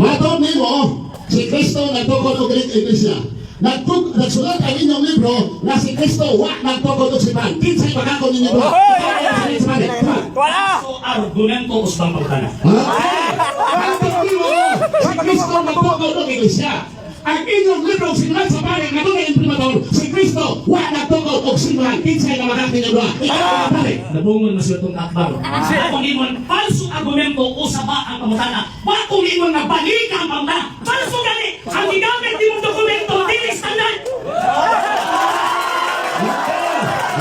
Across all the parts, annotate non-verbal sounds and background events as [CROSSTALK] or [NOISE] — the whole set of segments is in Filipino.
Matod nimo, si Kristo nagtukod og dili iglesia. Nagtug nagsulat ang inyong libro na si Kristo wa nagtukod og sipan. Kinsay pagkakon ninyo bro? Wala! So, argumento usbang pagtana. Nimo, si Kristo nagtukod og iglesia. Ang inyong libro sinulat sa pare nga tunay imprimador, si Kristo wa nagtukod og sipan. Kinsay nga makakon ninyo bro? Ikaw pare. Nabungon mo siya itong kakbar. Akong imon, falso argumento usa ba ang pamutana. Wa kong imon nga balik ang pamutana. Falso gani. Ang gigamit ni mong dokumento, dili standard.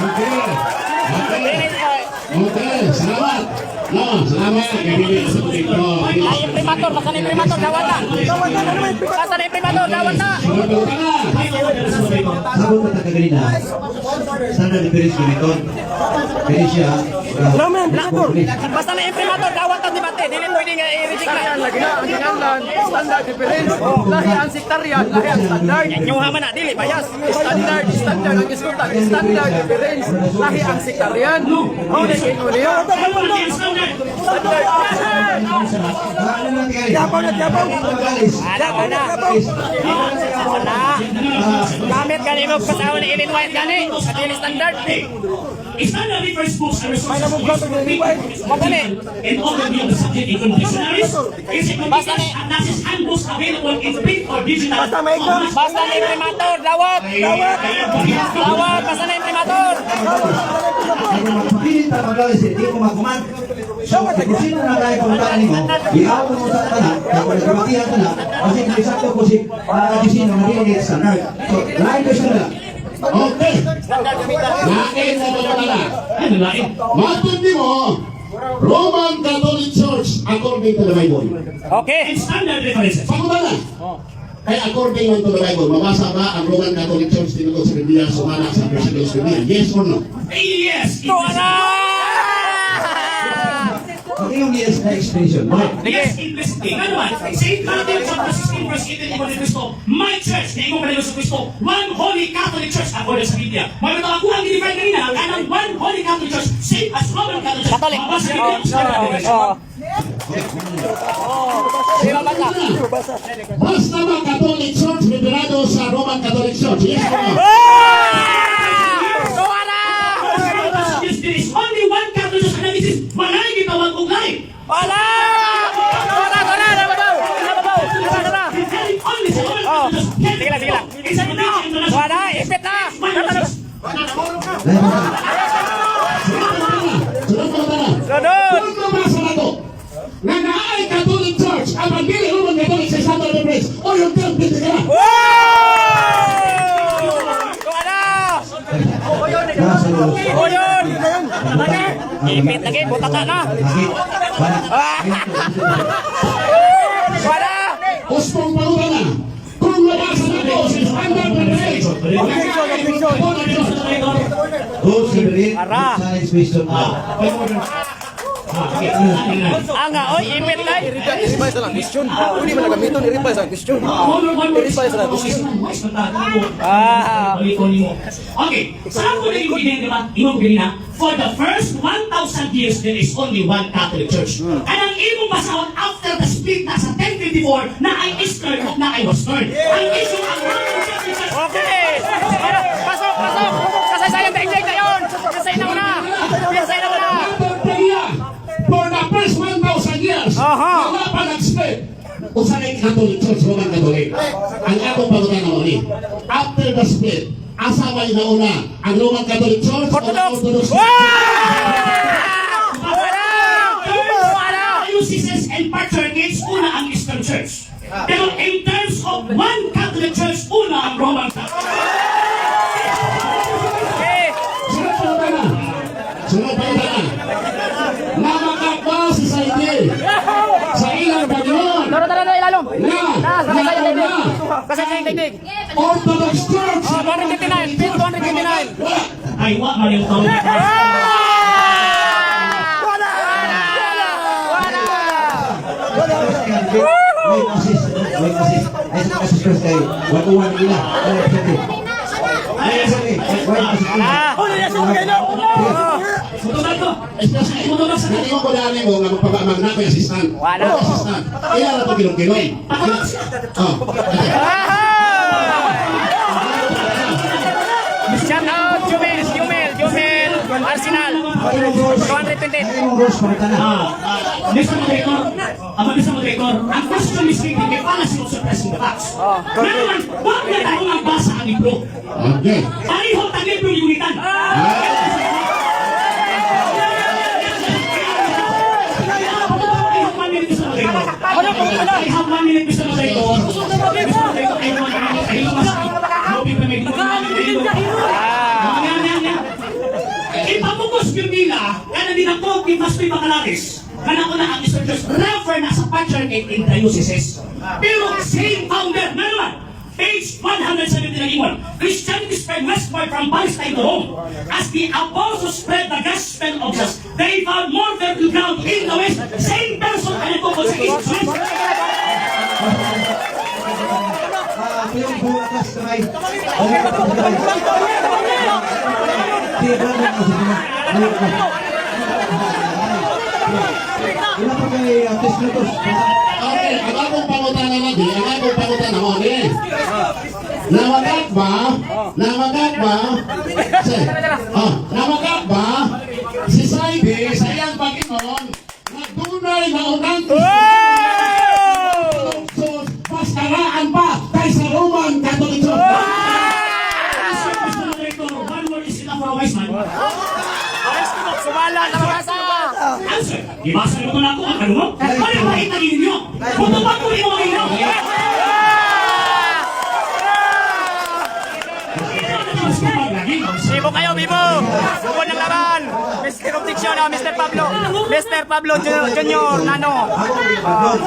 Okay. Okay. Okay, salamat. No, salamat. Kaya sa dito. Ay, imprimator, basta na imprimator, dawat na! Basta na imprimator, dawat na! Salamat ka. Sabon na taga-Galina, standard difference gamiton. Pwede siya, uh, Basta na imprimator, dawat na debate, dili pwede nga i-reject na. lagi na ang kinahanglan standard difference lahi ang sektaryan lahi ang standard Nyuha man na, dili, bayas. standard standard ang iskutan standard difference lahi ang sektaryan mao na kay Julio ano lang tingari? Yapaw na, yapaw! Magalis. Wala, wala. Wala. Gamit gani mo pasawa ni Ellen White gani. Dili standard. Standard refers books and resources for use Magani. and overview of the subject including dictionaries, Basta ni- encyclopedias, analysis handbooks available in print or digital. Basta na imprimator, dawat. Dawat, basta na imprimator. Pilit na magalis, hindi ko maguman. So, kung sino na tayo pagkakaan mo, ihaw mo sa tanan, kung nagkamatihan ka na, kasi kung isang ko si para kasi sino hindi standard. So, lahat ko siya na. Okay. Lain na ba pala? Ano lain? Mo, Roman Catholic Church according to the Bible. Okay. And standard references. Pagkabala. Kaya according to the Bible, mabasa ba ang Roman Catholic Church tinutod sa Biblia, sumala sa versikulos Biblia? Yes or no? Yes! Ito na! Ang iyong yes na expression, mo. Yes, implicitly. Ano man? St. Matthew chapter 16 verse 18 imo ni Kristo, My church, na imo kanilo sa Kristo, one holy Catholic church according sa Biblia. Mga ito ako ang ginify kanina, ang kanang one holy Catholic church, same as Roman Catholic church. Catholic. Mabasa sa Biblia, Oh, oh. Basta ba Catholic Church liberado sa Roman Catholic Church? Yes or no? Wala! Wala, wala, nababaw! Nababaw! Wala, wala! Oh, sige lang, sige lang. Wala, ipit na! Sunod mo na. Naay Catholic Church, ang pagpili Roman Catholic sa Standard of Praise, o yung term, pili ka. Wow! Kuha na! Nasa loob. O yun! Ipit lagi, butaka na! Wala. Wala! Uspong paluta na. Kung nabasa na to sa Standard of Praise, o naay Catholic Church, Good spirit, Ara. good science, wisdom. Ang nga, oy, ipit na! i-reply sa lang question hindi man nagamiton i-reply sa question i-reply sa lang question Ah! Okay, sa ako na yung binigyan, di ba? Imong ganina, for the first 1,000 years, there is only one Catholic Church. And ang imong basahon after the split na sa 1054 na ay Eastern o na ay Western. Ang issue ang Usa na yung Catholic Church, Roman Catholic. Ang atong pagutan na uli. After the split, asa ba yung nauna? Ang Roman Catholic Church o ang Orthodox! Orthodox? Ilalom! na Na, kasaysayan daigdig! nauna Kasaysayan daigdig! Orthodox Church. Oh, 259! Pin 259! Wala. Ay, wa man yung tawag. Wala! Wala! Wait, assist. Wait, assist. Ay, sa assist first kayo. Watuwan nila. Ay, sorry. Ay, sorry. Wait, assist. Ah! Sige. Mutubag ko. Excuse me. Mutubag sa Hindi mo ko dali mo nga magpapamag na ko yung assistant. Wala. Ako assistant. Ilan na ito kilong-kilong? Oh. Shout out, Jumel, Jumel, Jumel, Arsenal. Imong rules. 220. Imong rules, pangita na. Ah, ah, Mr. Moderator, ah, Mr. Moderator, ang question is stated, may pala si Suppress in the box. Oh, Ngayon, wag na tayo ang basa ang libro. Okay. Pareho tagil yung unitan. I I have one minute, Mr. Moderator. Mr. Moderator, I have one minute. I have mas- Lobi pa may yan. Ipapukos yung nila, kaya din ang kog ni Pastor Bacalares. Kana ko na refer na sa in diocese. Pero same founder na naman. Page 170 ng Iwan. Christianity westward from Palestine to Rome. As the apostles spread the gospel of Jesus, they found more fertile ground in the west. Same person ang nagkukot sa East West. Yung bukas kamay. Sige, brother, ako, sige na. Ayun ka. Ilan pa kay uh, Teslitos? Okay, ang akong pangutana na di, ang akong pangutana mo di. Namagat ba? Namagat ba? Si, ah, namagat ba? Si Saidi sa iyang Panginoon nagdunay na unang Church, pastaraan pa kaysa Roman Catholic Church. Mr. Moderator, one word is enough for a wise man. Sumala sa. Answer. Ibasa mo ko na ako ang ano mo? Ano ba italin niyo? Kung ba ko yung Bibo kayo, Bibo! Bukod ng laban! Mr. Objection, oh, Mr. Pablo! Mr. Pablo Junior, Junior Nano!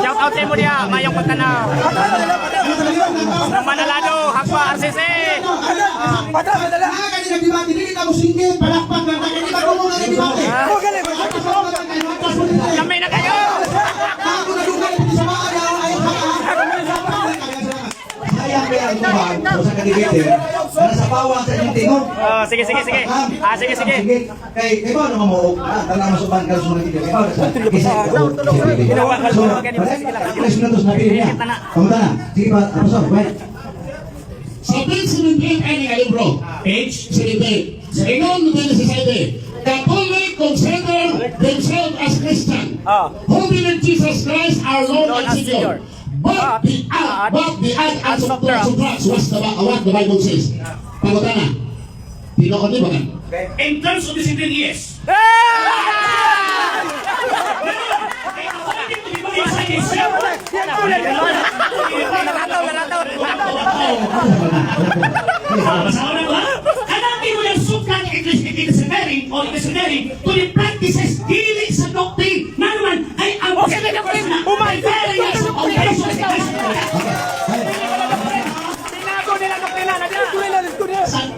Shout out sa mo diya, mayong pagtanaw! Ng Manalado, Hakwa, RCC! Padala ka kanina nagdebate, dili ka mo singgit, palakpak lang, kanina ko mo nga galing, Kami na kayo! Sayang kaya ang o sa kadibite na bawang sa inyong tingog. Oh, sige, sige, sige! Ah, sige, sige! Sige. Kay kay ba naman mo ah tala ka sa mga tingog. Kay ba sa isa ko. Ginawa ka, So, ginawa ka, ginawa ka. balik, tres minutos na pili niya. Kamusta na? Sige pa, ano so, bye. Sa page 17 ay nga libro. Page 17. Ingon mo din sa Saidi. Catholic consider themselves as Christian. Ah. Who believe Jesus Christ our Lord and Savior. But the Ah, act, but the act ah, as of subtracts what the, what the Bible says. Pagutana. Tinoon di ba kan? In terms of discipline, yes. Ah! Eh, according to the Bible, inside itself, Narataw, narataw! Ah, basahin na ko, ha? Hanapin mo yung suklan ikisipering o ikisipering to the practices dili sa doctrine na naman ay ang Okay, very foundation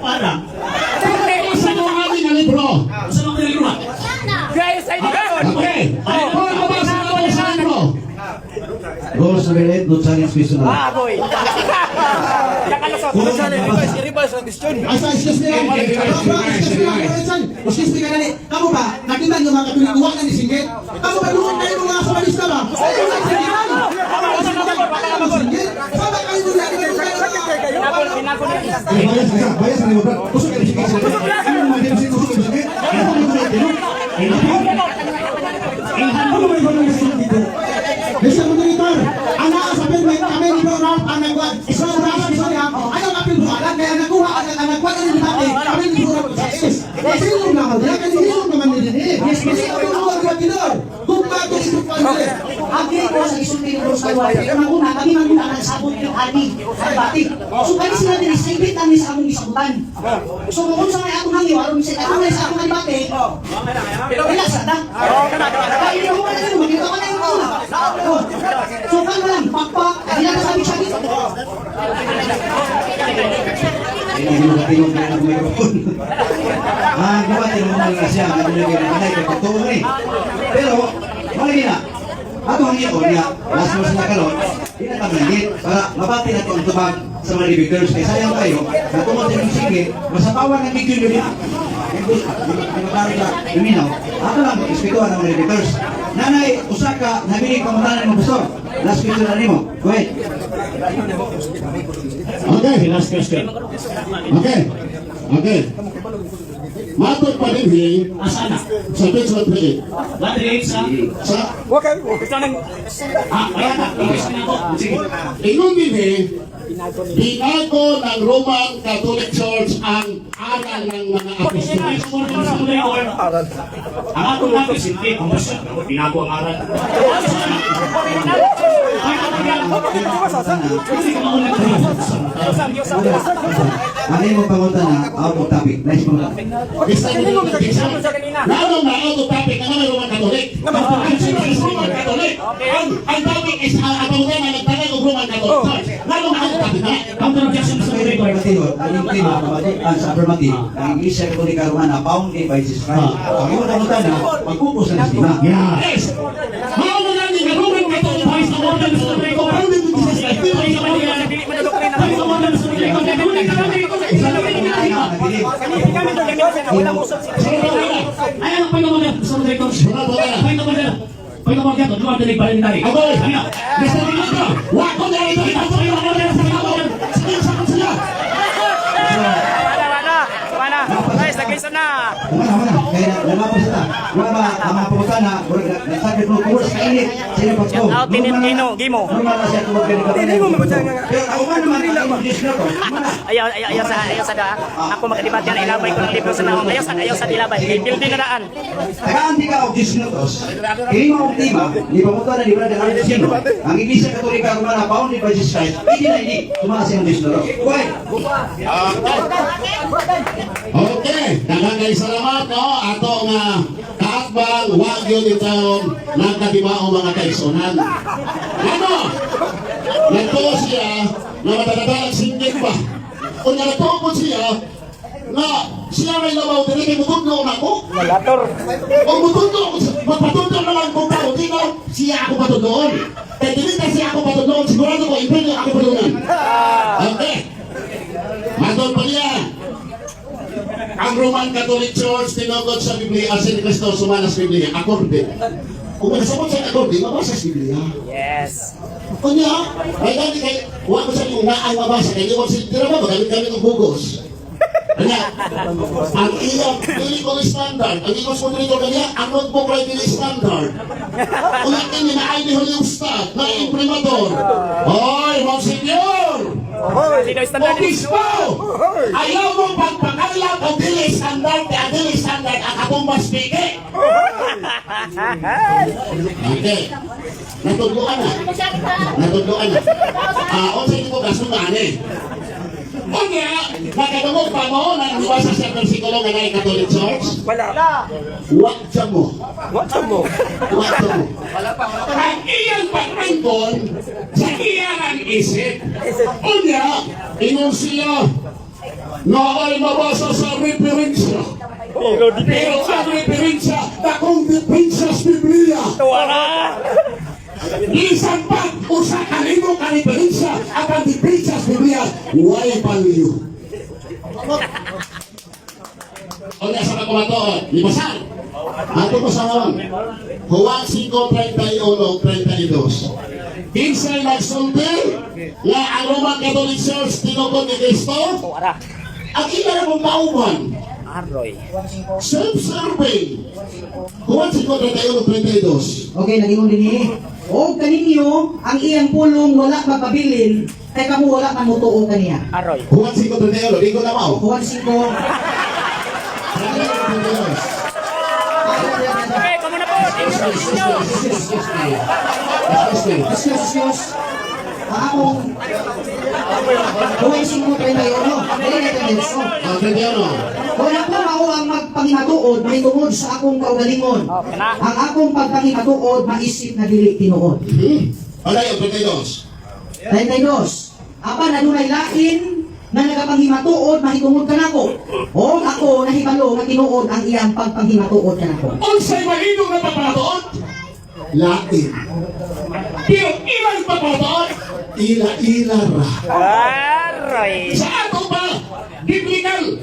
para? Sa mga nga libro. Sa mga nagluwa? Guys, ay di ka! Okay. Kung mabasa ko sa libro. Rules 8, not challenge na. Ah, boy! [LAUGHS] Asa, excuse me lang. Excuse me lang, excuse me dali. Kamu ba, nakita niyo mga katulik, huwag na ni singgit. Kamu ba, luwag kayo mga somalista ba? Ayaw Eh, bayas ka, bayas ka ni Bro. Kusog ka ni sige. Kusog ka ni sige. Kusog ka ni sige. Ano mo yung tingog? Ano mo yung tingog dito? Mr. Moderator, ang nakasapin may kami ni Ralph ang nagwag. So, Ralph, sorry ha. Ayaw nga pinbuhalan, kaya nakuha ka ang nagwag ang debate. Kami ni sa is. Kasi yung naman, kaya kanilong naman nila yung mga kinor. Kung bago ito pa Agi ko sa isulti ng Rose Kalwari, kaya manguna, kami manguna ang sabot yung ani, sa batik. So kami sila din, isipit namin sa among isabutan. So kung sa may akong hangyo, aron sa akong may sa akong alibate, wala sa ta. Kaya hindi ko na yun, makita ko na yung una. So kang lang, pakpak, hindi na sabi siya dito. Katingog na ang microphone. Ah, gawa tayo mo mga siya, ang nilagay ng kanay, kay pagtuo eh. Pero, malagi na. Ato ang iyo niya, last mo sila kalon, di na tamanggit para mabati na ito ang tubag sa mga debaters. Kaya sayang kayo, na tumatay ng sige, masapawan ng bigyan nyo niya. Pinabari ka, luminaw. Ako lang, ispikuhan ng mga editors. Nanay, usaka, nabili pamutanan mo gusto. Last question na nimo. Ahead. Okay. Last question. Okay. Okay. Matod pa rin eh, Asa na? sa page 138. What relates sa... Sa Gusto nang Ah, kaya na. Question na ako. Sige. Ingon din eh, binago ng Roman Catholic Church ang aral ng mga apostol. Ang ako lang presidente, kung basta, binago ang aral. Ano yung pangutan na out of topic? Nice mga. Basta hindi mo Lalo na out of topic ang mga Roman Catholic. Ang sino is Roman Catholic. Ang ang topic is ang abamutan na nagtanay ng Roman Catholic Church. Lalo na out of topic na. Counter objection sa record. affirmative, ang yung affirmative, ang sa affirmative, ang Iglesia Catholica Romana, founded by Jesus Christ. Ang iyong pangutan na, magpupos na sila. Yes. To kami wala usap sila. Ayan, pwede mo na. Sa record. Pwede mo na. Pwede mo na. Din pa rin tayo. Aboy! Mr. Rinaldo! Wako na ito! Ito yung order sa Catholic. Sige, sakot sila! Wala wala. Wala. Guys, nag-isa na. Wala, wala. Kaya lumapos sila. Wala ba, ang mga pangutan na, nagsakit mo, kuwas ka init. Sino pa Shout out, Tinit Gino, Gimo. Normal na siya kung Hindi mo mabasa nga. Pero ako man naman, ang na to. Mana? Ayaw, ayaw, ayaw sa, ayaw sa da. Ako makadebate yan, ilabay ko ng libro sa naong. Ayaw sa, ayaw sa dilabay. Kay building na daan. Nagaanti ka og 10 minutos. Kini mo og tema, di pa mo to na di ba na sino. Ang Iglesia Katolika Romana founded by Jesus Christ. Hindi na hindi tumaas yung 10 minutos. Why? Okay, daghang kay salamat no ato nga kaatbang wa gyud itaw nagkadimao mga kaigsunan. Ano? Nato siya na madadadalag singgit pa. Nato po siya na siya may labaw dili kay mutudlo na ako. Malator. O mutudlo magpatudlo na lang kung tao, di na siya ako patudloon. Kaya dili na siya ako patudloon, sigurado ko, niya ako patudloon. Okay. Matod pa niya. Ang Roman Catholic Church tinugod sa Biblia as in Cristo sumanas Biblia akorde. Kung nasabot sa akorde, mabasa sa Biblia. Yes. Kunya, ay dati kay wa ko sa yung naang mabasa kay di ko si tira ba gamit kami ng bugos. Kanya, ang iyang dili ko standard, ang iyong dito kanya, ang notebook dili standard. Ulit kini na ay ni Holy Ustad, na imprimador. Hoy, Monsignor! Sino standard? Obispo! Ayaw mo pagpakalat o dili standard, kaya dili standard ang akong maspike. Okay. Natudluan na. Natudluan na. Ah, o sa ko gasto na ani. Kanya, nakadungog pa mo na nabasa sa versikulo nga na Catholic Church? Wala. Wag siya mo. What's mo? Wag siya mo. Ang iyang pagmangkon sa iyang isip. Unya, ingon siya na ay mabasa sa referensya. Pero ang referensya, takong depensa sa Biblia. Wala. Isang pag usa ka limo ka referensya at ang depensa Biblia, way paliyo. O na sa kakumatoon, libasan. Ato ko sa ngayon. Juan 5.31-32. Kinsay nagsulti nga ang Roman Catholic Church tinukod ni Cristo, Wala. ang ila na mong pauban, Aroy. self-survey. Juan 5.31-32. Okay, nag-ingon din eh. O kaninyo, ang iyang pulong wala magpabilin, kay kamo wala man mutuo kaniya. Aroy. Juan 5.31, di ko na mau. Juan 5, Okay, kamu na po. Introduce nyo. Diyos, Diyos, ang akong Juan 5, 31, dili na Diyos. Ang Kristiyano. Wala ko mao ang magpangimatuod, may tungod sa akong kaugalingon. Okay na. Ang akong pagpangimatuod, maisip na dili tinuod. Hmm? Wala yung 32. 32. Apa na dunay lain na nagapangimatuod mahitungod kanako. O ako nahibalo nga tinuod ang iyang pagpanghimatuod kanako. Unsay malinong na papalatoon? Latin. Pero ilang papalatoon? Ila-ila ra. Aroy. Sa ato ba? Biblical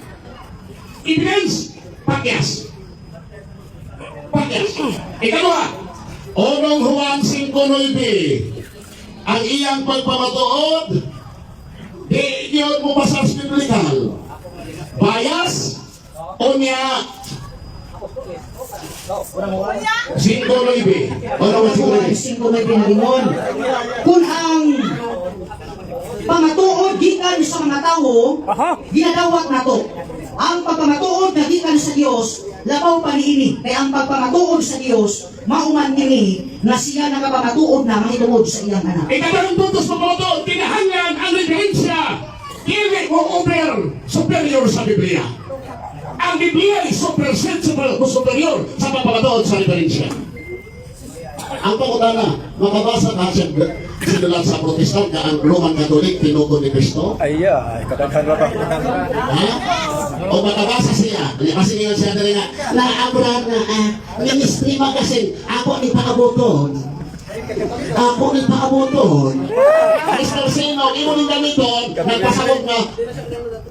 evidence. Pakyas. Pakyas. Ikalawa, Onong Juan 5.9 ang iyang pagpamatuod di yun mo masas biblikal. Bias o niya 5.9 Ono Juan 5.9 Singko may pinagingon. Kung ang pamatuod gikan sa mga tao, ginadawat nato. Ang pagpamatuod na gikan sa Dios, labaw pa niini. Kaya ang pagpamatuod sa Dios, mauman nini na siya nakapamatuod na mahitungod sa iyang anak. Ikatarong po ito, kinahanglan ang referensya. Dili mo over superior sa Biblia. Ang Biblia ay super sensible o superior sa pagpapatood sa referensya. Ang pangutana, makabasa ka siya sinulat sa protestant na ang Roman Catholic tinugon ni Kristo. Ay, ay, kadaghan ra ba? Ha? O makabasa siya. Kasi ngayon siya dali nga, naabra na, ah, nga mistrima kasi ako ni paaboton. Ako ni paaboton. Mr. Sino, imo ni gamiton, nagpasabot na,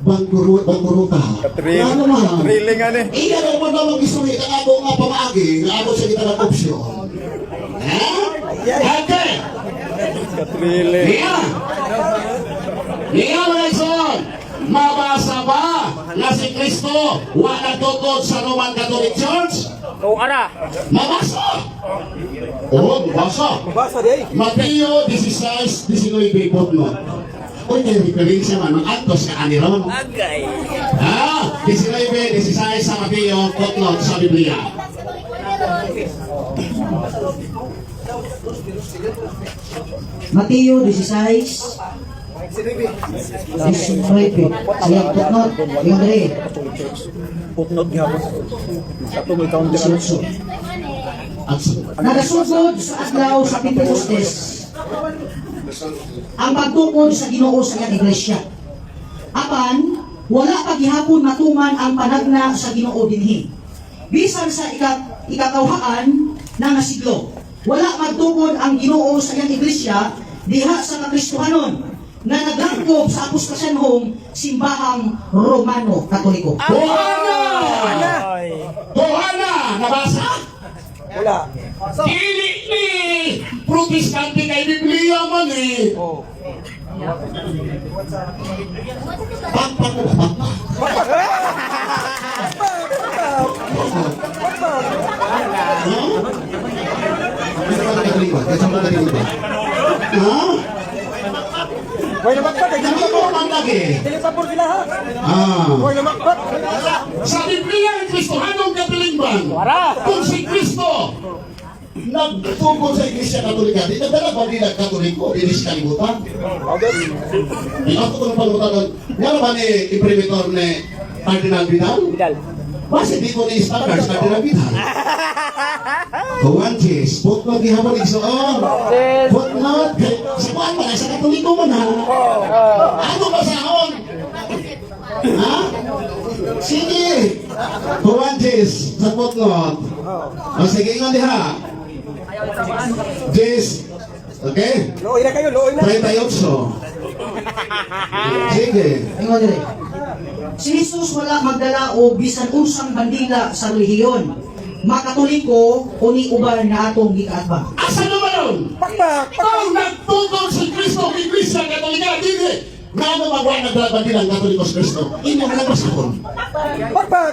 bangkuro, bangkuruta. Ano man? katriling nga ni. Iya na mo na mag-isuri, kaya ako nga pamaagi, nga ako sa kita ng opsyon. Ha? Okay. Katriling. Niya! Niya mga ison! Mabasa ba na si Kristo wala tukod sa Roman Catholic Church? O ara. Mabasa! Oo, mabasa. Basa di. Mateo 16, 19 po no. Uy, may referensya man, ang antos ka aniron. Agay. Ah, 19, 16 sa Mateo, footnote sa Biblia. Mateo 16, 19. Siyang putnot, gihapon. Ato mo counter? 18. At Nagasugod sa adlaw sa Pentecostes ang pagtukod sa Ginoo sa iyang iglesia. Apan, wala pa gihapon matuman ang panagna sa Ginoo dinhi. Bisan sa ika, ikakauhaan na nga siglo, wala magtukod ang Ginoo sa iyang iglesia diha sa kakristohanon na naglangkob sa apostasanhong simbahang Romano Katoliko. Johanna! Ay. Johanna! Nabasa? Wala. Dili ni protestante kay Biblia man eh. Oh. Pakpak mo ba? Pakpak. Ha? Hoy namakpat ay Hindi mo man lagi. Dili pa sila ha. Ah. Hoy namakpat. Sa Biblia ang Kristohanong kapilingban. Wara. Kung si Kristo nagtungkol sa Iglesia Katolika, di nagdala ba nila Katoliko, di sa kalibutan? Di ako ko ng pangutan nga naman ni imprimator ni Cardinal Vidal? Vidal. Basta di ko ni standards Cardinal Vidal. Kuwantis, footnote di habang igsoon. Footnote, sa kuwan man, sa Katoliko man ha. Ano ba sa hon? Ha? Sige. Kuwantis, sa footnote. O sige, ingon diha. Jis, okay? Looy na kayo, looy na. 38. [LAUGHS] Sige. Ingon dire. Si Jesus wala magdala o bisan unsang bandila sa relihiyon. Makatoliko o ni uban na atong gikaatbang. Asa naman yun? Pakpak. Kung nagtutol si Kristo kay Iglesia Katolika, hindi. Nga magawa naglaban din ang Katolikos Kristo? Inyo ka. Pakpak.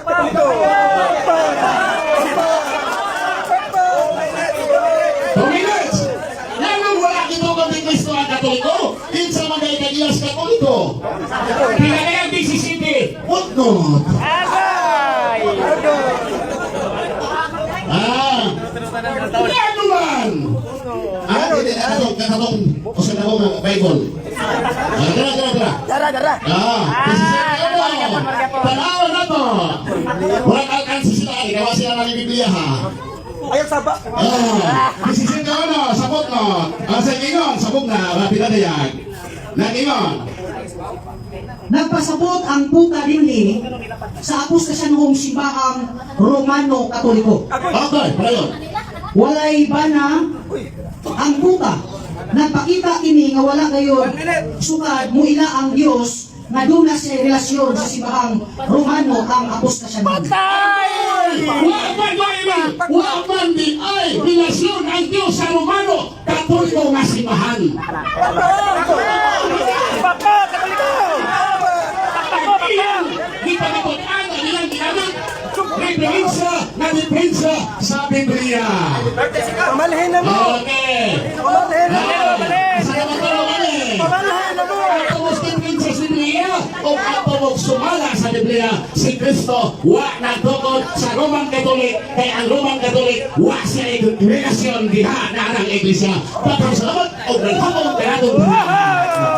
Wala kito kami Kristo ang Katoliko. Kinsa man kay Kagiyas Katoliko. Pinagayang 17. What not? Agay. Ah! Ano man? Ah, hindi. Katong, katong. O sa nako ng Bible. Ah, dara, dara, dara. Dara, dara. Ah. Tanaw na to. Wala alkansi sila. Ikawa sila na Biblia ha. Ayaw saba. Ah, isisin ka ano, sabot no. Ang sa ingon, sabog na, rapid na yan. Nag-ingon. Nagpasabot ang puta dinhi sa apostasanhong simbahang Romano Katoliko. Okay, prayon. Walay bana ang puta. Nagpakita kini nga wala kayo sukad mo ila ang Dios nga doon na siya relasyon sa simbahang Romano ang apostasya Wa man di wa man di ay relasyon ang Diyos sa Romano katoliko nga simbahan. Bako, katoliko! Bako, Iyan, di pa napunaan ang ilang ginamit. Referensya na depensa sa Biblia. Pamalhin na mo! Okay. Pamalhin na mo! Salamat po, Mali. Pamalhin na mo! Depensa sa Biblia o mo sumala sa Biblia si Kristo wa nagtukod sa Roman Katolik kay ang Roman Katolik wa siya relasyon diha na ang iglesia. Patong salamat o naghamong kanatong